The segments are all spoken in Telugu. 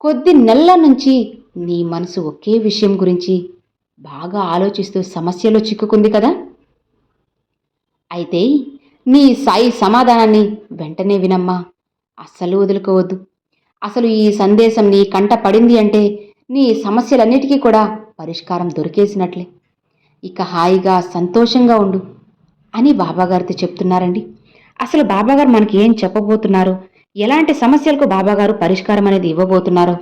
కొద్ది నెలల నుంచి నీ మనసు ఒకే విషయం గురించి బాగా ఆలోచిస్తూ సమస్యలో చిక్కుకుంది కదా? అయితే నీ సాయి సమాధానాన్ని వెంటనే వినమ్మా. అస్సలు వదులుకోవద్దు. అసలు ఈ సందేశం నీ కంట పడింది అంటే నీ సమస్యలన్నిటికీ కూడా పరిష్కారం దొరికేసినట్లే. ఇక హాయిగా సంతోషంగా ఉండు అని బాబాగారితో చెప్తున్నారండి. అసలు బాబాగారు మనకి ఏం చెప్పబోతున్నారు ఎలాంటి సమస్యలకు బాబాగారు పరిష్కారం అనేది ఇవ్వబోతున్నారో?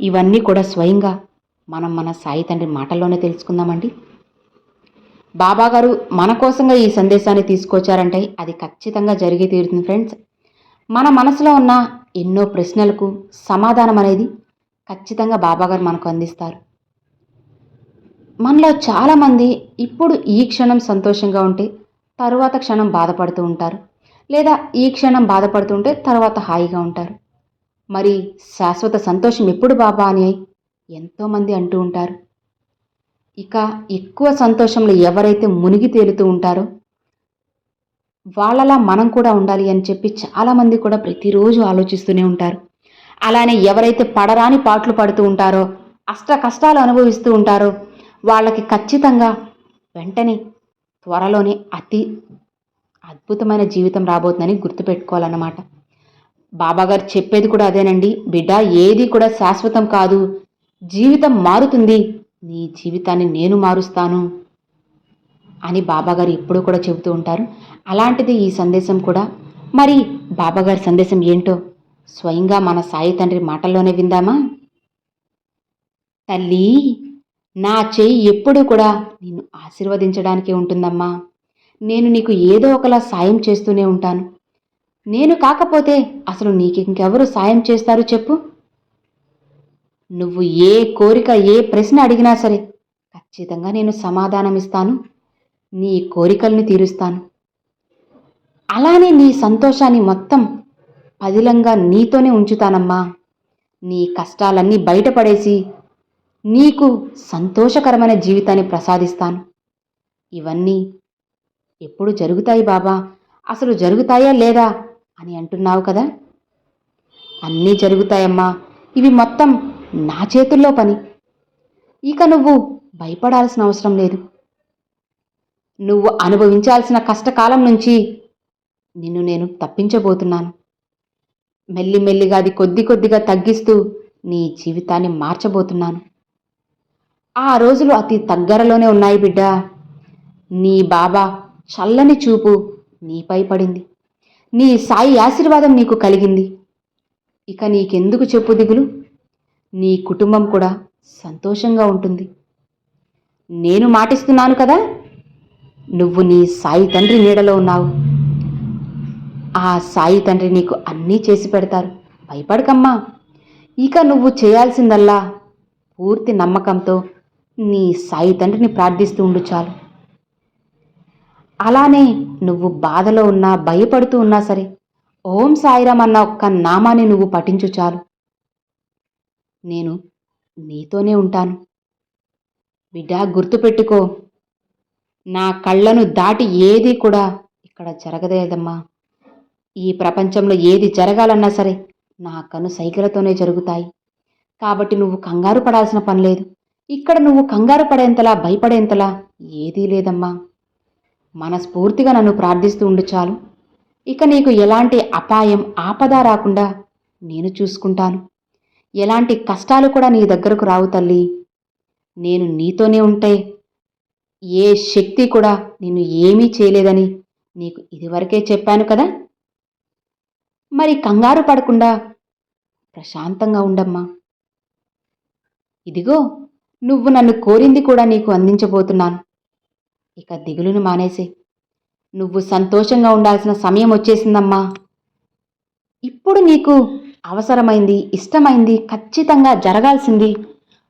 ఇవన్నీ కూడా స్వయంగా మనం మన సాయి తండ్రి మాటల్లోనే తెలుసుకుందామండి. బాబాగారు మన కోసంగా ఈ సందేశాన్ని తీసుకొచ్చారంటే అది ఖచ్చితంగా జరిగి తీరుతుంది ఫ్రెండ్స్. మన మనసులో ఉన్న ఎన్నో ప్రశ్నలకు సమాధానం అనేది ఖచ్చితంగా బాబాగారు మనకు అందిస్తారు. మనలో చాలామంది ఇప్పుడు ఈ క్షణం సంతోషంగా ఉంటే తరువాత క్షణం బాధపడుతూ ఉంటారు. లేదా ఈ క్షణం బాధపడుతుంటే తర్వాత హాయిగా ఉంటారు. మరి శాశ్వత సంతోషం ఎప్పుడు బాబా అని ఎంతోమంది అంటూ ఉంటారు. ఇక ఎక్కువ సంతోషంలో ఎవరైతే మునిగి తేలుతూ ఉంటారో వాళ్ళలా మనం కూడా ఉండాలి అని చెప్పి చాలామంది కూడా ప్రతిరోజు ఆలోచిస్తూనే ఉంటారు. అలానే ఎవరైతే పడరాని పాటలు పడుతూ ఉంటారో అష్ట కష్టాలు అనుభవిస్తూ ఉంటారో వాళ్ళకి ఖచ్చితంగా వెంటనే త్వరలోనే అతి అద్భుతమైన జీవితం రాబోతుందని గుర్తుపెట్టుకోవాలన్నమాట. బాబాగారు చెప్పేది కూడా అదేనండి. బిడ్డ ఏది కూడా శాశ్వతం కాదు. జీవితం మారుతుంది. నీ జీవితాన్ని నేను మారుస్తాను అని బాబాగారు ఎప్పుడూ కూడా చెబుతూ ఉంటారు. అలాంటిది ఈ సందేశం కూడా. మరి బాబాగారి సందేశం ఏంటో స్వయంగా మన సాయి తండ్రి మాటల్లోనే విందామా? తల్లి నా చేయి ఎప్పుడూ కూడా నిన్ను ఆశీర్వదించడానికే ఉంటుందమ్మా. నేను నీకు ఏదో ఒకలా సాయం చేస్తూనే ఉంటాను. నేను కాకపోతే అసలు నీకు ఇంకెవరు సాయం చేస్తారు చెప్పు? నువ్వు ఏ కోరిక ఏ ప్రశ్న అడిగినా సరే ఖచ్చితంగా నేను సమాధానం ఇస్తాను నీ కోరికల్ని తీరుస్తాను. అలానే నీ సంతోషాన్ని మొత్తం పదిలంగా నీతోనే ఉంచుతానమ్మా. నీ కష్టాలన్నీ బయటపడేసి నీకు సంతోషకరమైన జీవితాన్ని ప్రసాదిస్తాను. ఇవన్నీ ఎప్పుడు జరుగుతాయి బాబా? అసలు జరుగుతాయా లేదా? అని అంటున్నావు కదా? అన్నీ జరుగుతాయమ్మా. ఇవి మొత్తం నా చేతుల్లో పని. ఇక నువ్వు భయపడాల్సిన అవసరం లేదు. నువ్వు అనుభవించాల్సిన కష్టకాలం నుంచి నిన్ను నేను తప్పించబోతున్నాను. మెల్లిమెల్లిగా అది కొద్ది కొద్దిగా తగ్గిస్తూ నీ జీవితాన్ని మార్చబోతున్నాను. ఆ రోజులు అతి దగ్గరలోనే ఉన్నాయి బిడ్డ. నీ బాబా చల్లని చూపు నీపై పడింది. నీ సాయి ఆశీర్వాదం నీకు కలిగింది. ఇక నీకెందుకు చెప్పు దిగులు? నీ కుటుంబం కూడా సంతోషంగా ఉంటుంది. నేను మాటిస్తున్నాను కదా? నువ్వు నీ సాయి తండ్రి నీడలో ఉన్నావు. ఆ సాయి తండ్రి నీకు అన్నీ చేసి పెడతారు. భయపడకమ్మా. ఇక నువ్వు చేయాల్సిందల్లా పూర్తి నమ్మకంతో నీ సాయి తండ్రిని ప్రార్థిస్తూ ఉండు చాలు. అలానే నువ్వు బాధలో ఉన్నా భయపడుతూ ఉన్నా సరే ఓం సాయిరామ్ అన్న ఒక్క నామాన్ని నువ్వు పఠించు చాలు. నేను నీతోనే ఉంటాను. బిడ్డా గుర్తుపెట్టుకో నా కళ్ళను దాటి ఏది కూడా ఇక్కడ జరగదేదమ్మా ఈ ప్రపంచంలో ఏది జరగాలన్నా సరే నా కను సైకిలతోనే జరుగుతాయి. కాబట్టి నువ్వు కంగారు పడాల్సిన పని లేదు. ఇక్కడ నువ్వు కంగారు పడేంతలా భయపడేంతలా ఏదీ లేదమ్మా. మనస్ఫూర్తిగా నన్ను ప్రార్థిస్తూ ఉండు చాలు. ఇక నీకు ఎలాంటి అపాయం ఆపద రాకుండా నేను చూసుకుంటాను. ఎలాంటి కష్టాలు కూడా నీ దగ్గరకు రావు తల్లి. నేను నీతోనే ఉంటే ఏ శక్తి కూడా నిన్ను ఏమీ చేయలేదని నీకు ఇదివరకే చెప్పాను కదా? మరి కంగారు పడకుండా ప్రశాంతంగా ఉండమ్మా. ఇదిగో నువ్వు నన్ను కోరింది కూడా నీకు అందించబోతున్నాను. ఇక దిగులును మానేసి. నువ్వు సంతోషంగా ఉండాల్సిన సమయం వచ్చేసిందమ్మా. ఇప్పుడు నీకు అవసరమైంది ఇష్టమైంది ఖచ్చితంగా జరగాల్సింది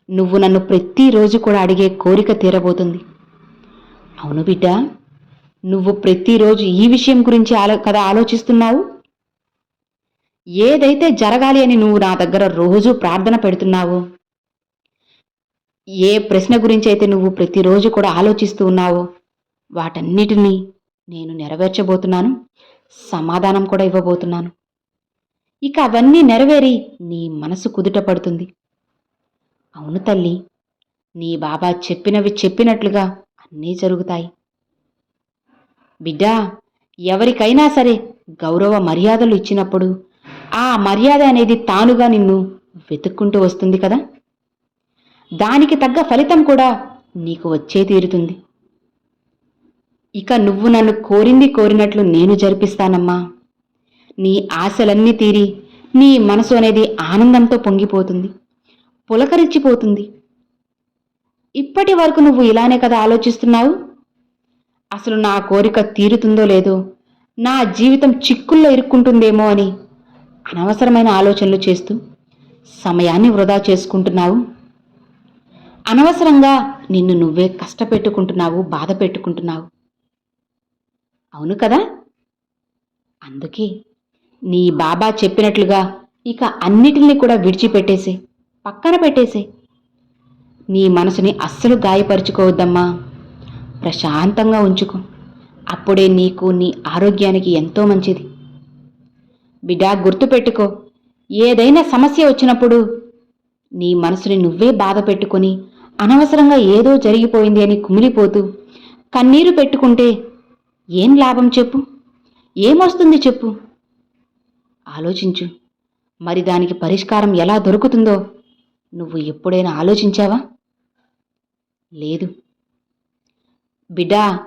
నువ్వు నన్ను ప్రతిరోజు కూడా అడిగే కోరిక తీరబోతుంది. అవును బిడ్డ నువ్వు ప్రతిరోజు ఈ విషయం గురించి ఆలో కదా ఆలోచిస్తున్నావు? ఏదైతే జరగాలి అని నువ్వు నా దగ్గర రోజు ప్రార్థన పెడుతున్నావో ఏ ప్రశ్న గురించి అయితే నువ్వు ప్రతిరోజు కూడా ఆలోచిస్తూ ఉన్నావో వాటన్నిటినీ నేను నెరవేర్చబోతున్నాను సమాధానం కూడా ఇవ్వబోతున్నాను. ఇక అవన్నీ నెరవేరి నీ మనసు కుదుట పడుతుంది. అవును తల్లి నీ బాబా చెప్పినవి చెప్పినట్లుగా అన్నీ జరుగుతాయి. బిడ్డా ఎవరికైనా సరే గౌరవ మర్యాదలు ఇచ్చినప్పుడు ఆ మర్యాద అనేది తానుగా నిన్ను వెతుక్కుంటూ వస్తుంది కదా? దానికి తగ్గ ఫలితం కూడా నీకు వచ్చే తీరుతుంది. ఇక నువ్వు నన్ను కోరింది కోరినట్లు నేను జరిపిస్తానమ్మా. నీ ఆశలన్నీ తీరి నీ మనసు అనేది ఆనందంతో పొంగిపోతుంది పులకరించిపోతుంది. ఇప్పటి వరకు నువ్వు ఇలానే కదా ఆలోచిస్తున్నావు? అసలు నా కోరిక తీరుతుందో లేదో నా జీవితం చిక్కుల్లో ఇరుక్కుంటుందేమో అని అనవసరమైన ఆలోచనలు చేస్తూ సమయాన్ని వృధా చేసుకుంటున్నావు. అనవసరంగా నిన్ను నువ్వే కష్టపెట్టుకుంటున్నావు బాధ పెట్టుకుంటున్నావు అవును కదా? అందుకే నీ బాబా చెప్పినట్లుగా ఇక అన్నిటినీ కూడా విడిచిపెట్టేసే పక్కన పెట్టేసే. నీ మనసుని అస్సలు గాయపరుచుకోవద్దమ్మా. ప్రశాంతంగా ఉంచుకో. అప్పుడే నీకు నీ ఆరోగ్యానికి ఎంతో మంచిది. బిడ్డా గుర్తుపెట్టుకో. ఏదైనా సమస్య వచ్చినప్పుడు నీ మనసుని నువ్వే బాధ పెట్టుకొని అనవసరంగా ఏదో జరిగిపోయింది అని కుమిలిపోతూ కన్నీరు పెట్టుకుంటే ఏం లాభం చెప్పు? ఏమొస్తుంది చెప్పు? ఆలోచించు. మరి దానికి పరిష్కారం ఎలా దొరుకుతుందో నువ్వు ఎప్పుడైనా ఆలోచించావా? లేదు. బిడ్డా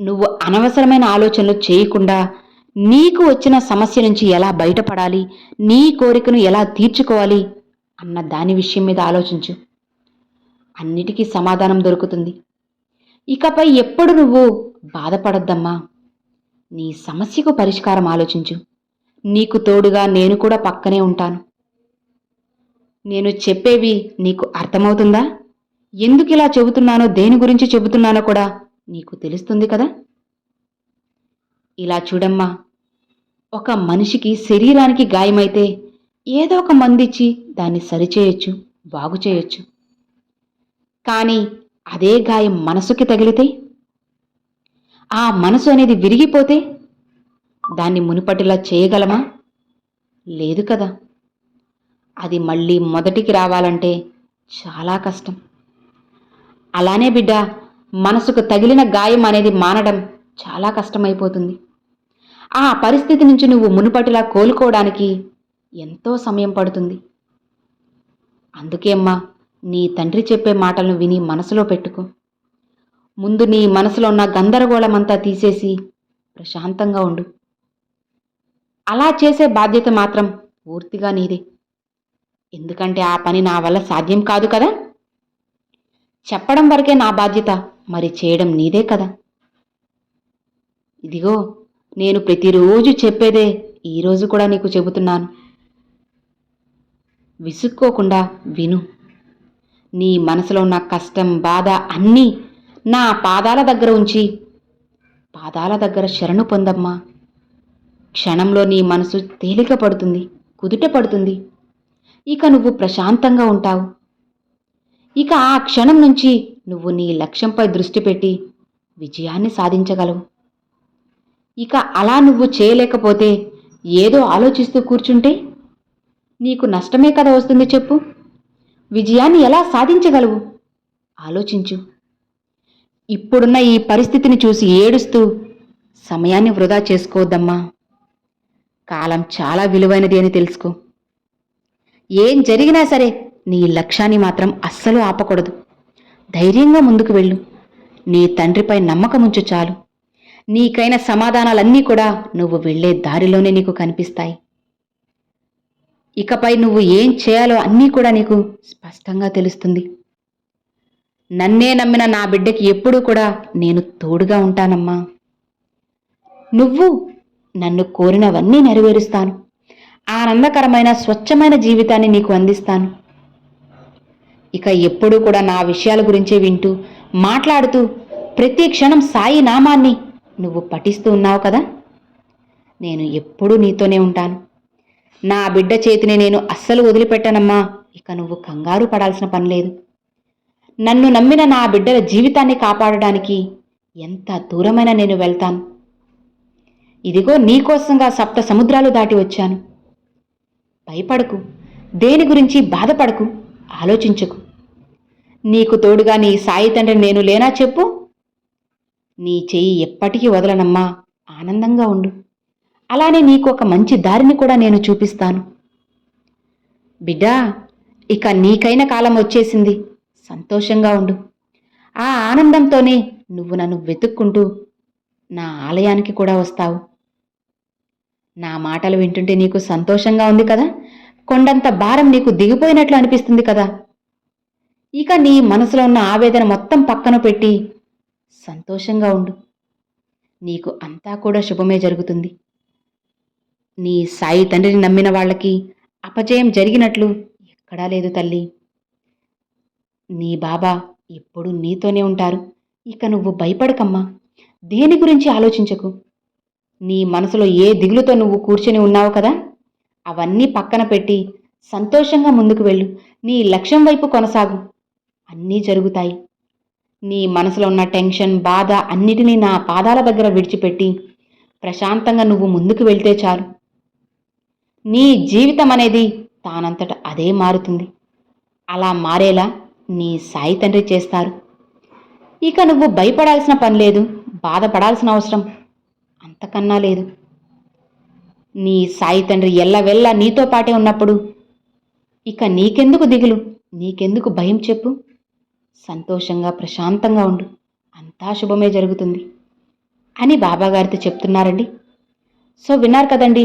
నువ్వు అనవసరమైన ఆలోచనలు చేయకుండా నీకు వచ్చిన సమస్య నుంచి ఎలా బయటపడాలి? నీ కోరికను ఎలా తీర్చుకోవాలి? అన్న దాని విషయం మీద ఆలోచించు. అన్నిటికీ సమాధానం దొరుకుతుంది. ఇకపై ఎప్పుడు నువ్వు బాధపడొద్దమ్మా. నీ సమస్యకు పరిష్కారం ఆలోచించు. నీకు తోడుగా నేను కూడా పక్కనే ఉంటాను. నేను చెప్పేవి నీకు అర్థమవుతుందా? ఎందుకు ఇలా చెబుతున్నానో దేని గురించి చెబుతున్నానో కూడా నీకు తెలుస్తుంది కదా? ఇలా చూడమ్మా. ఒక మనిషికి శరీరానికి గాయమైతే ఏదో ఒక మందిచ్చి దాన్ని సరిచేయొచ్చు బాగు చేయొచ్చు కానీ అదే గాయం మనసుకి తగిలితే? ఆ మనసు అనేది విరిగిపోతే దాన్ని మునుపటిలా చేయగలమా? లేదు కదా. అది మళ్ళీ మొదటికి రావాలంటే చాలా కష్టం. అలానే బిడ్డ మనసుకు తగిలిన గాయం అనేది మానడం చాలా కష్టమైపోతుంది. ఆ పరిస్థితి నుంచి నువ్వు మునుపటిలా కోలుకోవడానికి ఎంతో సమయం పడుతుంది. అందుకే అమ్మా నీ తండ్రి చెప్పే మాటలను విని మనసులో పెట్టుకో. ముందు నీ మనసులో ఉన్న గందరగోళమంతా తీసేసి ప్రశాంతంగా ఉండు. అలా చేసే బాధ్యత మాత్రం పూర్తిగా నీదే. ఎందుకంటే ఆ పని నా వల్ల సాధ్యం కాదు కదా? చెప్పడం వరకే నా బాధ్యత మరి చేయడం నీదే కదా? ఇదిగో నేను ప్రతిరోజు చెప్పేదే ఈరోజు కూడా నీకు చెబుతున్నాను. విసుక్కోకుండా విను. నీ మనసులో ఉన్న కష్టం బాధ అన్నీ నా పాదాల దగ్గర ఉంచి పాదాల దగ్గర శరణు పొందమ్మా. క్షణంలో నీ మనసు తేలిక పడుతుంది కుదుట పడుతుంది. ఇక నువ్వు ప్రశాంతంగా ఉంటావు. ఇక ఆ క్షణం నుంచి నువ్వు నీ లక్ష్యంపై దృష్టి పెట్టి విజయాన్ని సాధించగలవు. ఇక అలా నువ్వు చేయలేకపోతే ఏదో ఆలోచిస్తూ కూర్చుంటే నీకు నష్టమే కదా వస్తుంది చెప్పు. విజయాన్ని ఎలా సాధించగలవు? ఆలోచించు. ఇప్పుడున్న ఈ పరిస్థితిని చూసి ఏడుస్తూ సమయాన్ని వృధా చేసుకోవద్దమ్మా. కాలం చాలా విలువైనది అని తెలుసుకో. ఏం జరిగినా సరే నీ లక్ష్యాన్ని మాత్రం అస్సలు ఆపకూడదు. ధైర్యంగా ముందుకు వెళ్ళు. నీ తండ్రిపై నమ్మకముంచు చాలు. నీకైన సమాధానాలన్నీ కూడా నువ్వు వెళ్ళే దారిలోనే నీకు కనిపిస్తాయి. ఇకపై నువ్వు ఏం చేయాలో అన్నీ కూడా నీకు స్పష్టంగా తెలుస్తుంది. నన్నే నమ్మిన నా బిడ్డకి ఎప్పుడూ కూడా నేను తోడుగా ఉంటానమ్మా. నువ్వు నన్ను కోరినవన్నీ నెరవేరుస్తాను. ఆనందకరమైన స్వచ్ఛమైన జీవితాన్ని నీకు అందిస్తాను. ఇక ఎప్పుడూ కూడా నా విషయాల గురించే వింటూ మాట్లాడుతూ ప్రతి క్షణం సాయి నామాన్ని నువ్వు పఠిస్తూ ఉన్నావు కదా? నేను ఎప్పుడూ నీతోనే ఉంటాను. నా బిడ్డ చేతిని నేను అస్సలు వదిలిపెట్టనమ్మా. ఇక నువ్వు కంగారు పడాల్సిన పని లేదు. నన్ను నమ్మిన నా బిడ్డల జీవితాన్ని కాపాడడానికి ఎంత దూరమైన నేను వెళ్తాను. ఇదిగో నీకోసంగా సప్త సముద్రాలు దాటి వచ్చాను. భయపడకు. దేని గురించి బాధపడకు? ఆలోచించకు. నీకు తోడుగా నీ సాయి తండ్రి నేను లేనా చెప్పు? నీ చెయ్యి ఎప్పటికీ వదలనమ్మా. ఆనందంగా ఉండు. అలానే నీకు ఒక మంచి దారిని కూడా నేను చూపిస్తాను. బిడ్డా ఇక నీకైన కాలం వచ్చేసింది. సంతోషంగా ఉండు. ఆ ఆనందంతోనే నువ్వు నన్ను వెతుక్కుంటూ నా ఆలయానికి కూడా వస్తావు. నా మాటలు వింటుంటే నీకు సంతోషంగా ఉంది కదా? కొండంత భారం నీకు దిగిపోయినట్లు అనిపిస్తుంది కదా? ఇక నీ మనసులో ఉన్న ఆవేదన మొత్తం పక్కన పెట్టి సంతోషంగా ఉండు. నీకు అంతా కూడా శుభమే జరుగుతుంది. నీ సాయి తండ్రిని నమ్మిన వాళ్ళకి అపజయం జరిగినట్లు ఎక్కడా లేదు తల్లి. నీ బాబా ఎప్పుడు నీతోనే ఉంటారు. ఇక నువ్వు భయపడకమ్మా. దేని గురించి ఆలోచించకు? నీ మనసులో ఏ దిగులుతో నువ్వు కూర్చొని ఉన్నావు కదా? అవన్నీ పక్కన పెట్టి సంతోషంగా ముందుకు వెళ్ళు. నీ లక్ష్యం వైపు కొనసాగు. అన్నీ జరుగుతాయి. నీ మనసులో ఉన్న టెన్షన్ బాధ అన్నిటినీ నా పాదాల దగ్గర విడిచిపెట్టి ప్రశాంతంగా నువ్వు ముందుకు వెళ్తే చాలు. నీ జీవితం అనేది తానంతట అదే మారుతుంది. అలా మారేలా నీ సాయి తండ్రి చేస్తారు. ఇక నువ్వు భయపడాల్సిన పని లేదు బాధపడాల్సిన అవసరం అంతకన్నా లేదు. నీ సాయి తండ్రి ఎల్లవెల్లా నీతో పాటే ఉన్నప్పుడు ఇక నీకెందుకు దిగులు నీకెందుకు భయం చెప్పు? సంతోషంగా ప్రశాంతంగా ఉండు. అంతా శుభమే జరుగుతుంది అని బాబాగారితో చెప్తున్నారండి. సో విన్నారు కదండి